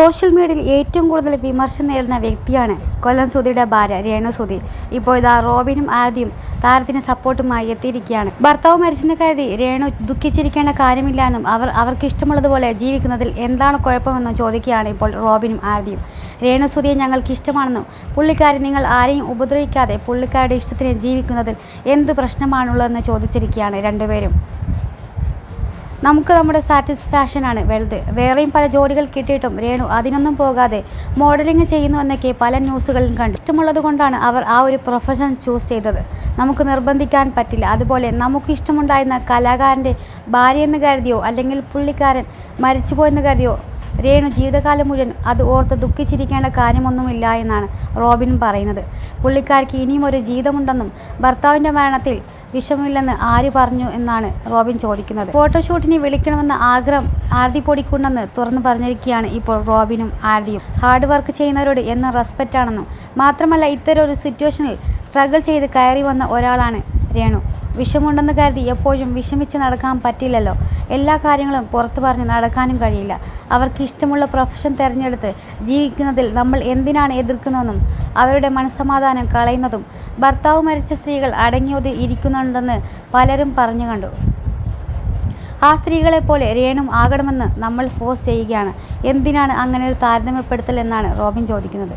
Social മീഡിയയിൽ ഏറ്റവും കൂടുതൽ വിമർശനം നേരിടുന്ന വ്യക്തിയാണ് കൊല്ലം സുധിയുടെ ഭാര്യ രേണു സുധി. ഇപ്പോൾ ഇതാ റോബിനും ആദ്യം താരത്തിന് സപ്പോർട്ടുമായി എത്തിയിരിക്കുകയാണ്. ഭർത്താവ് മരിച്ചെന്ന് കരുതി രേണു ദുഃഖിച്ചിരിക്കേണ്ട കാര്യമില്ല എന്നും അവർ അവർക്ക് ഇഷ്ടമുള്ളതുപോലെ ജീവിക്കുന്നതിൽ എന്താണ് കുഴപ്പമെന്നും ചോദിക്കുകയാണ് ഇപ്പോൾ റോബിനും ആദ്യം. രേണു സുധിയെ ഞങ്ങൾക്ക് ഇഷ്ടമാണെന്നും പുള്ളിക്കാരി നിങ്ങൾ ആരെയും ഉപദ്രവിക്കാതെ പുള്ളിക്കാരുടെ ഇഷ്ടത്തിന് ജീവിക്കുന്നതിൽ എന്ത് പ്രശ്നമാണുള്ളതെന്ന് ചോദിച്ചിരിക്കുകയാണ് രണ്ടുപേരും. നമുക്ക് നമ്മുടെ സാറ്റിസ്ഫാക്ഷനാണ് വലുത്. വേറെയും പല ജോലികൾ കിട്ടിയിട്ടും രേണു അതിനൊന്നും പോകാതെ മോഡലിംഗ് ചെയ്യുന്നു എന്നൊക്കെ പല ന്യൂസുകളിലും കണ്ടു. ഇഷ്ടമുള്ളത് കൊണ്ടാണ് അവർ ആ ഒരു പ്രൊഫഷൻ ചൂസ് ചെയ്തത്. നമുക്ക് നിർബന്ധിക്കാൻ പറ്റില്ല. അതുപോലെ നമുക്ക് ഇഷ്ടമുണ്ടായിരുന്ന കലാകാരന്റെ ഭാര്യയെന്ന് കരുതിയോ അല്ലെങ്കിൽ പുള്ളിക്കാരൻ മരിച്ചുപോയെന്ന് കരുതിയോ രേണു ജീവിതകാലം മുഴുവൻ അത് ഓർത്ത് ദുഃഖിച്ചിരിക്കേണ്ട കാര്യമൊന്നുമില്ല എന്നാണ് റോബിൻ പറയുന്നത്. പുള്ളിക്കാർക്ക് ഇനിയും ഒരു ജീവിതമുണ്ടെന്നും ഭർത്താവിന്റെ മരണത്തിൽ വിഷമില്ലെന്ന് ആര് പറഞ്ഞു എന്നാണ് റോബിൻ ചോദിക്കുന്നത്. ഫോട്ടോഷൂട്ടിനെ വിളിക്കണമെന്ന ആഗ്രഹം ആർതി പൊടിക്കുണ്ടെന്ന് തുറന്നു പറഞ്ഞിരിക്കുകയാണ് ഇപ്പോൾ റോബിനും ആർദിയും ഹാർഡ് വർക്ക് ചെയ്യുന്നവരോട് എന്ന റെസ്പെക്റ്റ് ആണെന്നും മാത്രമല്ല ഇത്തരം ഒരു സിറ്റുവേഷനിൽ സ്ട്രഗിൾ ചെയ്ത് കയറി വന്ന ഒരാളാണ് രേണു. വിഷമുണ്ടെന്ന് കരുതി എപ്പോഴും വിഷമിച്ച് നടക്കാൻ പറ്റില്ലല്ലോ. എല്ലാ കാര്യങ്ങളും പുറത്തു പറഞ്ഞ് നടക്കാനും കഴിയില്ല. അവർക്ക് ഇഷ്ടമുള്ള പ്രൊഫഷൻ തിരഞ്ഞെടുത്ത് ജീവിക്കുന്നതിൽ നമ്മൾ എന്തിനാണ് എതിർക്കുന്നതെന്നും അവരുടെ മനസ്സമാധാനം കളയുന്നതും ഭർത്താവ് മരിച്ച സ്ത്രീകൾ അടങ്ങിയത് ഇരിക്കുന്നുണ്ടെന്ന് പലരും പറഞ്ഞു കണ്ടു. ആ സ്ത്രീകളെപ്പോലെ രേണും ആകണമെന്ന് നമ്മൾ ഫോഴ്സ് ചെയ്യുകയാണ്. എന്തിനാണ് അങ്ങനെ ഒരു താരതമ്യപ്പെടുത്തൽ എന്നാണ് റോബിൻ ചോദിക്കുന്നത്.